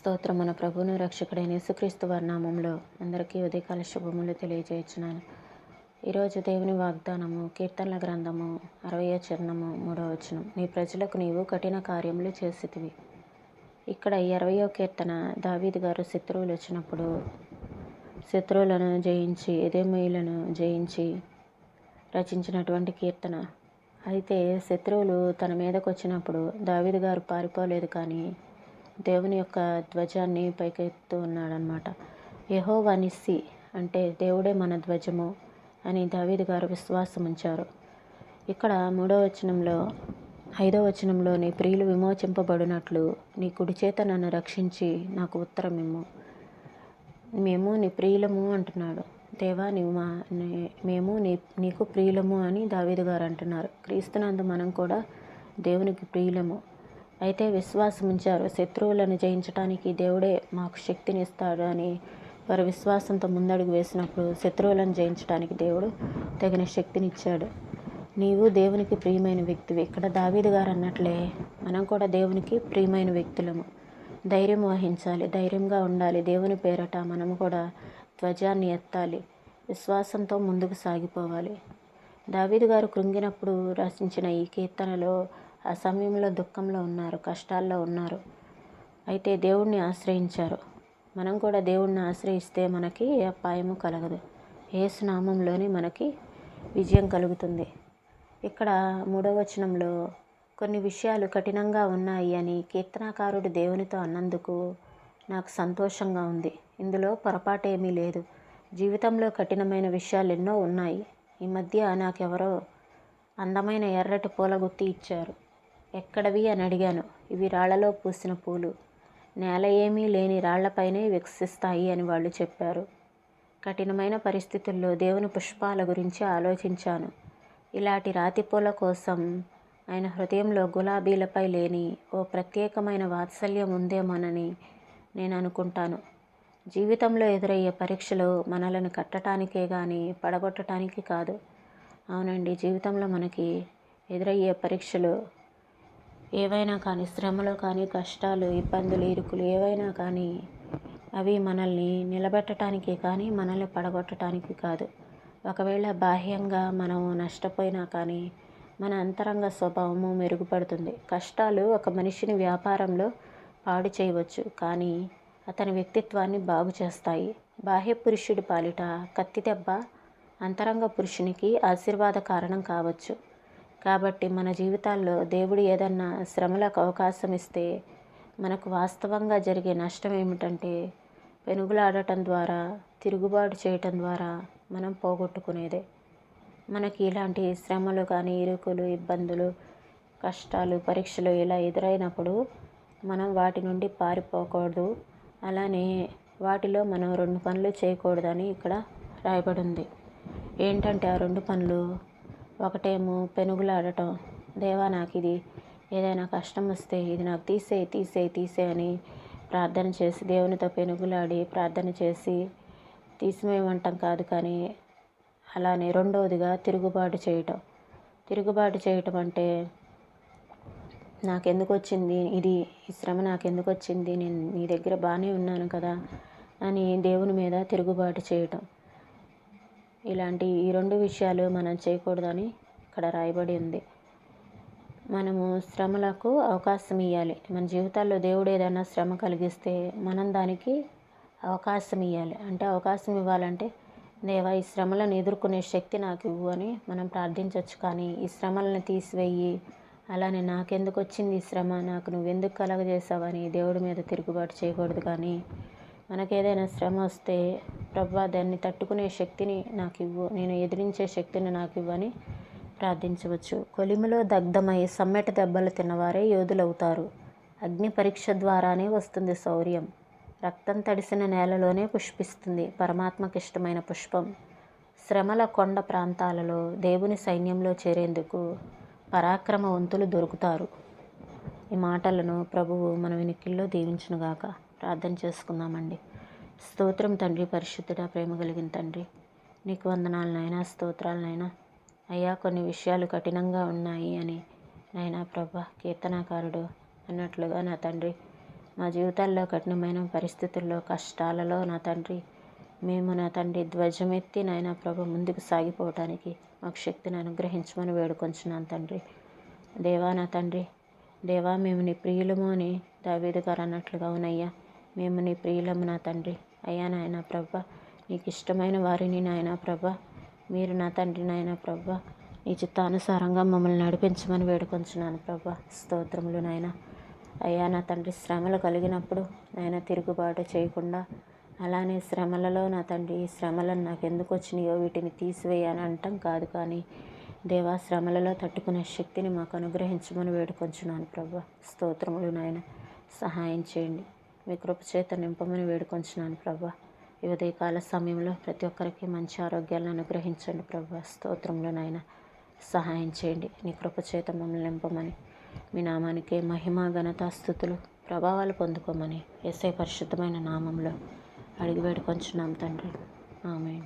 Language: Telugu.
స్తోత్రం మన ప్రభువును రక్షకుడైన యేసుక్రీస్తు వర్ణామంలో అందరికీ ఉదయకాల శుభములు తెలియజేస్తున్నాను ఈరోజు దేవుని వాగ్దానము కీర్తనల గ్రంథము అరవై చరణము మూడవ వచనం. నీ ప్రజలకు నీవు కఠిన కార్యములు చేసితివి. ఇక్కడ ఈ అరవయో కీర్తన దావీదు గారు శత్రువులు వచ్చినప్పుడు శత్రువులను జయించి ఎదేమయులను జయించి రచించినటువంటి కీర్తన. అయితే శత్రువులు తన మీదకు వచ్చినప్పుడు దావీదు గారు పారిపోలేదు కానీ దేవుని యొక్క ధ్వజాన్ని పైకెత్తు ఉన్నాడనమాట యహోవా నిస్సి అంటే దేవుడే మన ధ్వజము అని దావీదు గారు విశ్వాసం ఉంచారు ఇక్కడ మూడో వచనంలో ఐదో వచనంలో నీ ప్రియులు విమోచింపబడినట్లు నీ కుడి చేత నన్ను రక్షించి నాకు ఉత్తరం ఇమ్ము. మేము నీ ప్రియులము అంటున్నాడు. దేవా నీవు మా నీ- మేము నీ నీకు ప్రియులము అని దావీదు గారు అంటున్నారు. క్రీస్తునందు మనం కూడా దేవునికి ప్రియులము. అయితే విశ్వాసం ఉంచారు శత్రువులను జయించడానికి దేవుడే మాకు శక్తిని ఇస్తాడు అని వారు విశ్వాసంతో ముందడుగు వేసినప్పుడు శత్రువులను జయించడానికి దేవుడు తగిన శక్తినిచ్చాడు. నీవు దేవునికి ప్రియమైన వ్యక్తివి. ఇక్కడ దావీదు గారు అన్నట్లే మనం కూడా దేవునికి ప్రియమైన వ్యక్తులము. ధైర్యం వహించాలి ధైర్యంగా ఉండాలి. దేవుని పేరట మనము కూడా ధ్వజాన్ని ఎత్తాలి విశ్వాసంతో ముందుకు సాగిపోవాలి. దావీదు గారు కృంగినప్పుడు రచించిన ఈ కీర్తనలో ఆ సమయంలో దుఃఖంలో ఉన్నారు కష్టాల్లో ఉన్నారు. అయితే దేవుణ్ణి ఆశ్రయించారు. మనం కూడా దేవుణ్ణి ఆశ్రయిస్తే మనకి ఏ అపాయము కలగదు. ఏసునామంలోనే మనకి విజయం కలుగుతుంది. ఇక్కడ మూడవ వచనంలో కొన్ని విషయాలు కఠినంగా ఉన్నాయి అని కీర్తనాకారుడు దేవునితో అన్నందుకు నాకు సంతోషంగా ఉంది. ఇందులో పొరపాటేమీ లేదు. జీవితంలో కఠినమైన విషయాలు ఎన్నో ఉన్నాయి. ఈ మధ్య నాకెవరో అందమైన ఎర్రటి పూల గుత్తి ఇచ్చారు. ఎక్కడవి అని అడిగాను. ఇవి రాళ్ళలో పూసిన పూలు. నేల ఏమీ లేని రాళ్ళపైనే వికసిస్తాయి అని వాళ్ళు చెప్పారు. కఠినమైన పరిస్థితుల్లో దేవుని పుష్పాల గురించి ఆలోచించాను. ఇలాంటి రాతి పూల కోసం ఆయన హృదయంలో గులాబీలపై లేని ఓ ప్రత్యేకమైన వాత్సల్యం ఉందేమోనని నేను అనుకుంటాను. జీవితంలో ఎదురయ్యే పరీక్షలు మనలను కట్టడానికే కానీ పడగొట్టడానికి కాదు. అవునండి జీవితంలో మనకి ఎదురయ్యే పరీక్షలు ఏవైనా కానీ శ్రమలు కానీ కష్టాలు ఇబ్బందులు ఇరుకులు ఏవైనా కానీ అవి మనల్ని నిలబెట్టడానికి కానీ మనల్ని పడగొట్టడానికి కాదు. ఒకవేళ బాహ్యంగా మనం నష్టపోయినా కానీ మన అంతరంగ స్వభావము మెరుగుపడుతుంది. కష్టాలు ఒక మనిషిని వ్యాపారంలో పాడు చేయవచ్చు కానీ అతని వ్యక్తిత్వాన్ని బాగు చేస్తాయి. బాహ్య పురుషుడి పాలిట కత్తి దెబ్బ అంతరంగ పురుషునికి ఆశీర్వాద కారణం కావచ్చు. కాబట్టి మన జీవితాల్లో దేవుడు ఏదన్నా శ్రమలకు అవకాశం ఇస్తే మనకు వాస్తవంగా జరిగే నష్టం ఏమిటంటే పెనుగులాడటం ద్వారా తిరుగుబాటు చేయటం ద్వారా మనం పోగొట్టుకునేదే. మనకి ఇలాంటి శ్రమలు కానీ ఇరుకులు ఇబ్బందులు కష్టాలు పరీక్షలు ఇలా ఎదురైనప్పుడు మనం వాటి నుండి పారిపోకూడదు. అలానే వాటిలో మనం రెండు పనులు చేయకూడదని ఇక్కడ రాయబడి ఉంది ఏంటంటే ఆ రెండు పనులు ఒకటేమో పెనుగులాడటం దేవా నాకు ఇది ఏదైనా కష్టం వస్తే ఇది నాకు తీసేయి తీసేయి తీసే అని ప్రార్థన చేసి దేవునితో పెనుగులాడి ప్రార్థన చేసి తీసివేయమంటాం కాదు కానీ అలానే రెండవదిగా తిరుగుబాటు చేయటం. తిరుగుబాటు చేయటం అంటే నాకెందుకు వచ్చింది ఇది? ఈ శ్రమ నాకెందుకు వచ్చింది నేను నీ దగ్గర బాగానే ఉన్నాను కదా అని దేవుని మీద తిరుగుబాటు చేయటం. ఇలాంటి ఈ రెండు విషయాలు మనం చేయకూడదని ఇక్కడ రాయబడి ఉంది. మనము శ్రమలకు అవకాశం ఇవ్వాలి మన జీవితాల్లో దేవుడు ఏదైనా శ్రమ కలిగిస్తే మనం దానికి అవకాశం ఇవ్వాలి అంటే అవకాశం ఇవ్వాలంటే దేవా ఈ శ్రమలను ఎదుర్కొనే శక్తి నాకు ఇవ్వు అని మనం ప్రార్థించవచ్చు కానీ ఈ శ్రమలను తీసివేయి. అలానే నాకెందుకు వచ్చింది ఈ శ్రమ? నాకు నువ్వెందుకు కలగజేసావని దేవుడి మీద తిరుగుబాటు చేయకూడదు. కానీ మనకేదైనా ఏదైనా శ్రమ వస్తే ప్రభా దాన్ని తట్టుకునే శక్తిని నాకు ఇవ్వు. నేను ఎదిరించే శక్తిని నాకు ఇవ్వని ప్రార్థించవచ్చు. కొలిమిలో దగ్ధమై సమ్మెట దెబ్బలు తిన్నవారే యోధులవుతారు. అగ్ని పరీక్ష ద్వారానే వస్తుంది శౌర్యం. రక్తం తడిసిన నేలలోనే పుష్పిస్తుంది పరమాత్మకి ఇష్టమైన పుష్పం. శ్రమల కొండ ప్రాంతాలలో దేవుని సైన్యంలో చేరేందుకు పరాక్రమవంతులు దొరుకుతారు. ఈ మాటలను ప్రభువు మన వెనుకల్లో దీవించునుగాక. ప్రార్థన చేసుకుందామండి. స్తోత్రం తండ్రి పరిశుద్ధుడ ప్రేమ కలిగిన తండ్రి. నీకు వందనాలు నాయనా స్తోత్రాలు అయ్యా కొన్ని విషయాలు కఠినంగా ఉన్నాయి అని నైనా ప్రభా కీర్తనాకారుడు అన్నట్లుగా నా తండ్రి. మా జీవితాల్లో కఠినమైన పరిస్థితుల్లో కష్టాలలో నా తండ్రి. మేము నా తండ్రి ధ్వజమెత్తి నాయన ప్రభు ముందుకు సాగిపోవటానికి మాకు శక్తిని అనుగ్రహించమని వేడుకొంచున్నాను తండ్రి. దేవా నా తండ్రి దేవా మేము నీ ప్రియులము అని దావీదు గారు అన్నట్లుగా ఉన్నయ్యా. మేము నీ ప్రియులము నా తండ్రి. అయ్యా నాయన ప్రభ నీకు ఇష్టమైన వారిని నాయన ప్రభ మీరు నా తండ్రి నాయన ప్రభ నీ చిత్తానుసారంగా మమ్మల్ని నడిపించమని వేడుకొంచున్నాను ప్రభ. స్తోత్రములు నాయన. అయ్యా నా తండ్రి శ్రమలు కలిగినప్పుడు నాయన తిరుగుబాటు చేయకుండా అలానే శ్రమలలో నా తండ్రి ఈ శ్రమలను నాకు ఎందుకు వచ్చినాయో వీటిని తీసివేయని అంటాం కాదు కానీ దేవా శ్రమలలో తట్టుకునే శక్తిని మాకు అనుగ్రహించమని వేడుకొంచున్నాను ప్రభా. స్తోత్రములు నాయన. సహాయం చేయండి. మీ కృప చేత నింపమని వేడుకొంచున్నాను ప్రభా. ఈ ఉదయకాల సమయంలో ప్రతి ఒక్కరికి మంచి ఆరోగ్యాలను అనుగ్రహించండి ప్రభా. స్తోత్రములు నాయన సహాయం చేయండి. నీ కృపచేత మమ్మల్ని నింపమని మీ నామానికి మహిమ ఘనత స్థుతులు ప్రభావాలు పొందుకోమని ఎస్ఐ పరిశుద్ధమైన నామంలో అడిగి వేడుకొంచున్నాం తండ్రి. ఆమె